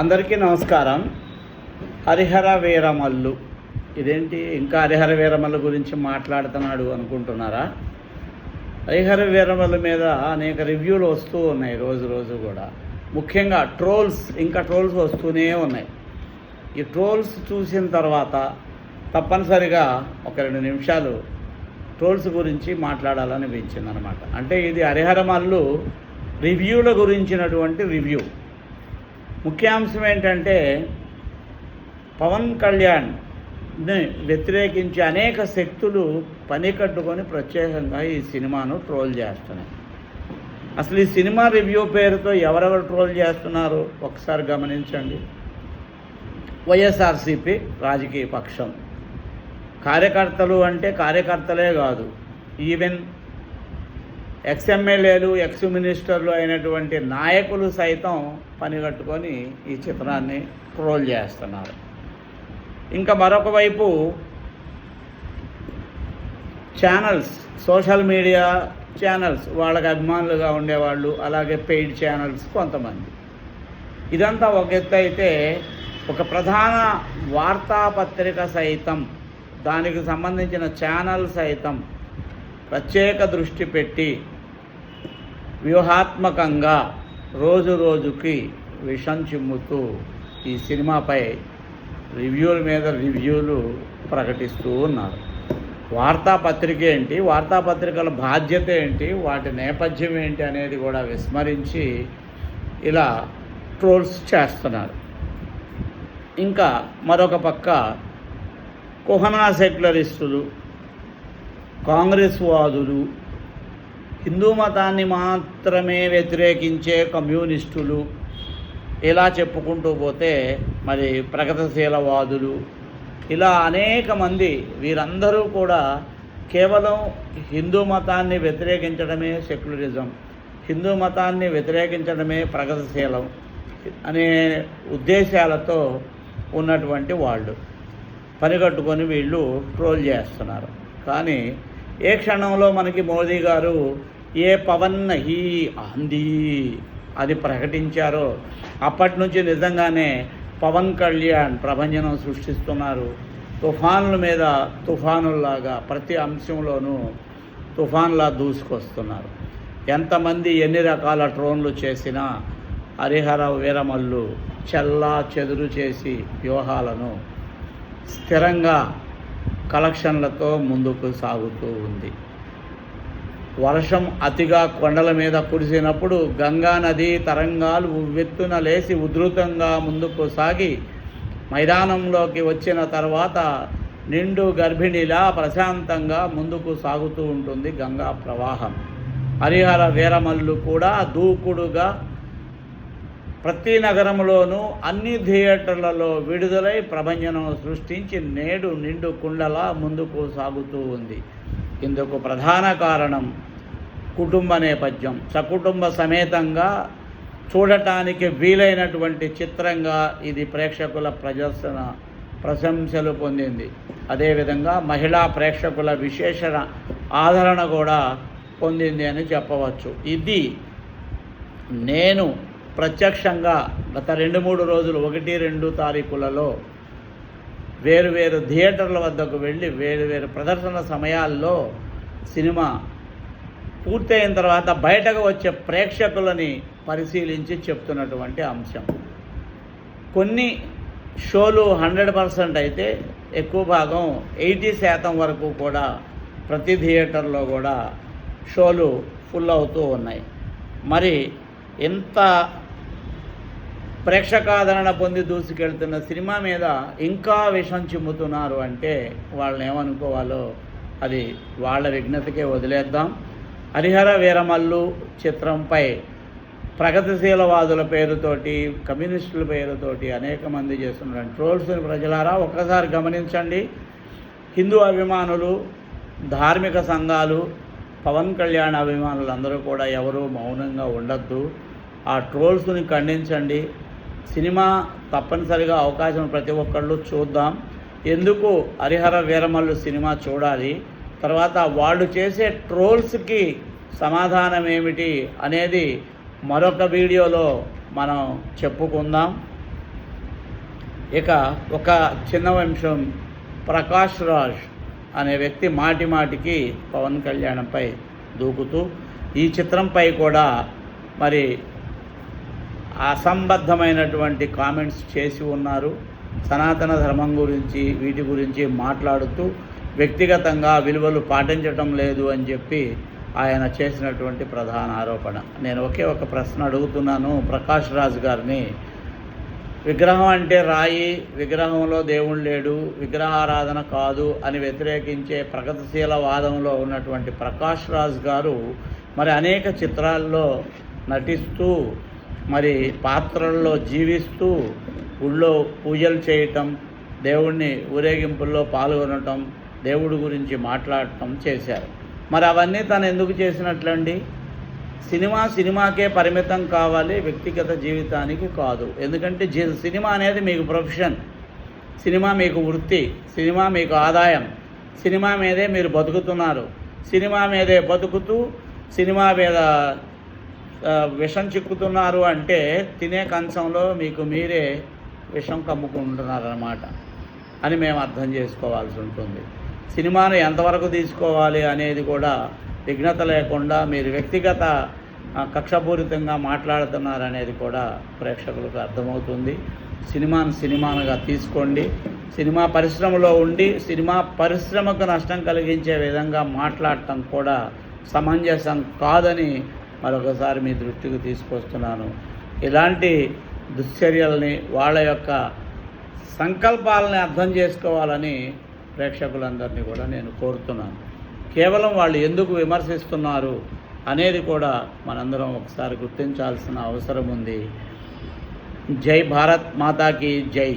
అందరికీ నమస్కారం. హరిహర వీరమల్లు. ఇదేంటి? ఇంకా హరిహర వీరమల్లు గురించి మాట్లాడుతున్నాడు అనుకుంటున్నారా? హరిహర వీరమల్లు మీద అనేక రివ్యూలు వస్తూ ఉన్నాయి రోజు రోజు కూడా. ముఖ్యంగా ట్రోల్స్ ఇంకా ట్రోల్స్ వస్తూనే ఉన్నాయి. ఈ ట్రోల్స్ చూసిన తర్వాత తప్పనిసరిగా ఒక రెండు నిమిషాలు ట్రోల్స్ గురించి మాట్లాడాలనిపించింది అనమాట అంటే ఇది హరిహరమల్లు రివ్యూల గురించినటువంటి రివ్యూ. ముఖ్యాంశం ఏంటంటే పవన్ కళ్యాణ్ని వ్యతిరేకించి అనేక శక్తులు పని కట్టుకొని ప్రత్యేకంగా ఈ సినిమాను ట్రోల్ చేస్తున్నాయి. అసలు ఈ సినిమా రివ్యూ పేరుతో ఎవరెవరు ట్రోల్ చేస్తున్నారు? ఒకసారి గమనించండి. వైఎస్ఆర్సీపీ రాజకీయ పక్షం. కార్యకర్తలు అంటే కార్యకర్తలే కాదు ఈవెన్ ఎక్స్ఎమ్మెల్యేలు ఎక్స్ మినిస్టర్లు అయినటువంటి నాయకులు సైతం పనిగట్టుకొని ఈ చిత్రాన్ని ట్రోల్ చేస్తున్నారు. ఇంకా మరొక వైపు ఛానల్స్ సోషల్ మీడియా ఛానల్స్ వాళ్ళకి అభిమానులుగా ఉండేవాళ్ళు అలాగే పెయిడ్ ఛానల్స్ కొంతమంది. ఇదంతా ఒక ఎత్తు అయితే ఒక ప్రధాన వార్తాపత్రిక సైతం దానికి సంబంధించిన ఛానల్ సైతం ప్రత్యేక దృష్టి పెట్టి వ్యూహాత్మకంగా రోజు రోజుకి విషం చిమ్ముతూ ఈ సినిమాపై రివ్యూల మీద రివ్యూలు ప్రకటిస్తూ ఉన్నారు. వార్తాపత్రిక ఏంటి? వార్తాపత్రికల బాధ్యత ఏంటి? వాటి నేపథ్యం ఏంటి అనేది కూడా విస్మరించి ఇలా ట్రోల్స్ చేస్తున్నారు. ఇంకా మరొక పక్క కుహనా సెక్యులరిస్టులు కాంగ్రెస్ వాదులు హిందూ మతాన్ని మాత్రమే వ్యతిరేకించే కమ్యూనిస్టులు ఇలా చెప్పుకుంటూ పోతే మరి ప్రగతిశీలవాదులు ఇలా అనేక మంది వీరందరూ కూడా కేవలం హిందూ మతాన్ని వ్యతిరేకించడమే సెక్యులరిజం హిందూ మతాన్ని వ్యతిరేకించడమే ప్రగతిశీలం అనే ఉద్దేశాలతో ఉన్నటువంటి వాళ్ళు. పనిగట్టుకొని వీళ్ళు ట్రోల్ చేస్తున్నారు. కానీ ఏ క్షణంలో మనకి మోదీ గారు ఏ పవన్ హీ అంది? అది ప్రకటించారో అప్పటి నుంచి నిజంగానే పవన్ కళ్యాణ్ ప్రభంజనం సృష్టిస్తున్నారు. తుఫానుల మీద తుఫానుల్లాగా ప్రతి అంశంలోనూ తుఫాన్లా దూసుకొస్తున్నారు. ఎంతమంది ఎన్ని రకాల ట్రోన్లు చేసినా హరిహర వీరమల్లు చెల్లా చెదురు చేసి వ్యూహాలను స్థిరంగా కలెక్షన్లతో ముందుకు సాగుతూ ఉంది. వర్షం అతిగా కొండల మీద కురిసినప్పుడు గంగా నది తరంగాలు ఉవ్వెత్తున లేచి ఉధృతంగా ముందుకు సాగి మైదానంలోకి వచ్చిన తర్వాత నిండు గర్భిణిలా ప్రశాంతంగా ముందుకు సాగుతూ ఉంటుంది గంగా ప్రవాహం. హరిహర వీరమల్లు కూడా దూకుడుగా ప్రతి నగరంలోనూ అన్ని థియేటర్లలో విడుదలై ప్రభంజనం సృష్టించి నేడు నిండు కుండలా ముందుకు సాగుతూ ఉంది. ఇందుకు ప్రధాన కారణం కుటుంబ నేపథ్యం. సకుటుంబ సమేతంగా చూడటానికి వీలైనటువంటి చిత్రంగా ఇది ప్రేక్షకుల ప్రదర్శన ప్రశంసలు పొందింది. అదేవిధంగా మహిళా ప్రేక్షకుల విశేషణ ఆదరణ కూడా పొందింది అని చెప్పవచ్చు. ఇది నేను ప్రత్యక్షంగా గత రెండు మూడు రోజులు ఒకటి రెండు తారీఖులలో వేరు వేరు థియేటర్ల వద్దకు వెళ్ళి వేరు వేరు ప్రదర్శన సమయాల్లో సినిమా పూర్తయిన తర్వాత బయటకు వచ్చే ప్రేక్షకులని పరిశీలించి చెప్తున్నటువంటి అంశం. కొన్ని షోలు హండ్రెడ్ పర్సెంట్ అయితే ఎక్కువ భాగం ఎయిటీ శాతం వరకు కూడా ప్రతి థియేటర్లో కూడా షోలు ఫుల్ అవుతూ ఉన్నాయి. మరి ఎంత ప్రేక్షకాదరణ పొంది దూసుకెళ్తున్న సినిమా మీద ఇంకా విషం చిమ్ముతున్నారు అంటే వాళ్ళని ఏమనుకోవాలో అది వాళ్ళ విఘ్నతకే వదిలేద్దాం. హరిహర వీరమల్లు చిత్రంపై ప్రగతిశీలవాదుల పేరుతోటి కమ్యూనిస్టుల పేరుతోటి అనేక మంది చేస్తున్న ట్రోల్స్ని ప్రజలారా ఒక్కసారి గమనించండి. హిందూ అభిమానులు ధార్మిక సంఘాలు పవన్ కళ్యాణ్ అభిమానులు అందరూ కూడా ఎవరూ మౌనంగా ఉండొద్దు. ఆ ట్రోల్స్ని ఖండించండి. సినిమా తప్పనిసరిగా అవకాశం ప్రతి ఒక్కళ్ళు చూద్దాం. ఎందుకు హరిహర వీరమల్లు సినిమా చూడాలి? తర్వాత వాళ్ళు చేసే ట్రోల్స్కి సమాధానం ఏమిటి అనేది మరొక వీడియోలో మనం చెప్పుకుందాం. ఇక ఒక చిన్న అంశం ప్రకాష్ రాజ్ అనే వ్యక్తి మాటి మాటికి పవన్ కళ్యాణ్పై దూకుతూ ఈ చిత్రంపై కూడా మరి అసంబద్ధమైనటువంటి కామెంట్స్ చేసి ఉన్నారు. సనాతన ధర్మం గురించి వీటి గురించి మాట్లాడుతూ వ్యక్తిగతంగా విలువలు పాటించటం లేదు అని చెప్పి ఆయన చేసినటువంటి ప్రధాన ఆరోపణ. నేను ఒకే ఒక ప్రశ్న అడుగుతున్నాను ప్రకాష్ రాజ్ గారిని. విగ్రహం అంటే రాయి విగ్రహంలో దేవుడు లేడు విగ్రహారాధన కాదు అని వ్యతిరేకించే ప్రగతిశీల వాదంలో ఉన్నటువంటి ప్రకాష్ రాజ్ గారు మరి అనేక చిత్రాల్లో నటిస్తూ మరి పాత్రల్లో జీవిస్తూ ఊళ్ళో పూజలు చేయటం దేవుణ్ణి ఊరేగింపుల్లో పాల్గొనటం దేవుడి గురించి మాట్లాడటం చేశారు. మరి అవన్నీ తను ఎందుకు చేసినట్లండి? సినిమా సినిమాకే పరిమితం కావాలి వ్యక్తిగత జీవితానికి కాదు. ఎందుకంటే జీ సినిమా అనేది మీకు ప్రొఫెషన్ సినిమా మీకు వృత్తి సినిమా మీకు ఆదాయం సినిమా మీదే మీరు బతుకుతున్నారు. సినిమా మీదే బతుకుతూ సినిమా మీద విషం చిక్కుతున్నారు అంటే తినే కంచంలో మీకు మీరే విషం కమ్ముకుంటున్నారన్నమాట అని మేము అర్థం చేసుకోవాల్సి ఉంటుంది. సినిమాను ఎంతవరకు తీసుకోవాలి అనేది కూడా విఘ్నత లేకుండా మీరు వ్యక్తిగత కక్షపూరితంగా మాట్లాడుతున్నారనేది కూడా ప్రేక్షకులకు అర్థమవుతుంది. సినిమాను సినిమానుగా తీసుకోండి. సినిమా పరిశ్రమలో ఉండి సినిమా పరిశ్రమకు నష్టం కలిగించే విధంగా మాట్లాడటం కూడా సమంజసం కాదని మరొకసారి మీ దృష్టికి తీసుకొస్తున్నాను. ఇలాంటి దుశ్చర్యల్ని వాళ్ళ యొక్క సంకల్పాలని అర్థం చేసుకోవాలని ప్రేక్షకులందరినీ కూడా నేను కోరుతున్నాను. కేవలం వాళ్ళు ఎందుకు విమర్శిస్తున్నారు అనేది కూడా మనందరం ఒకసారి గుర్తించాల్సిన అవసరం ఉంది. జై భారత్ మాతాకి జై.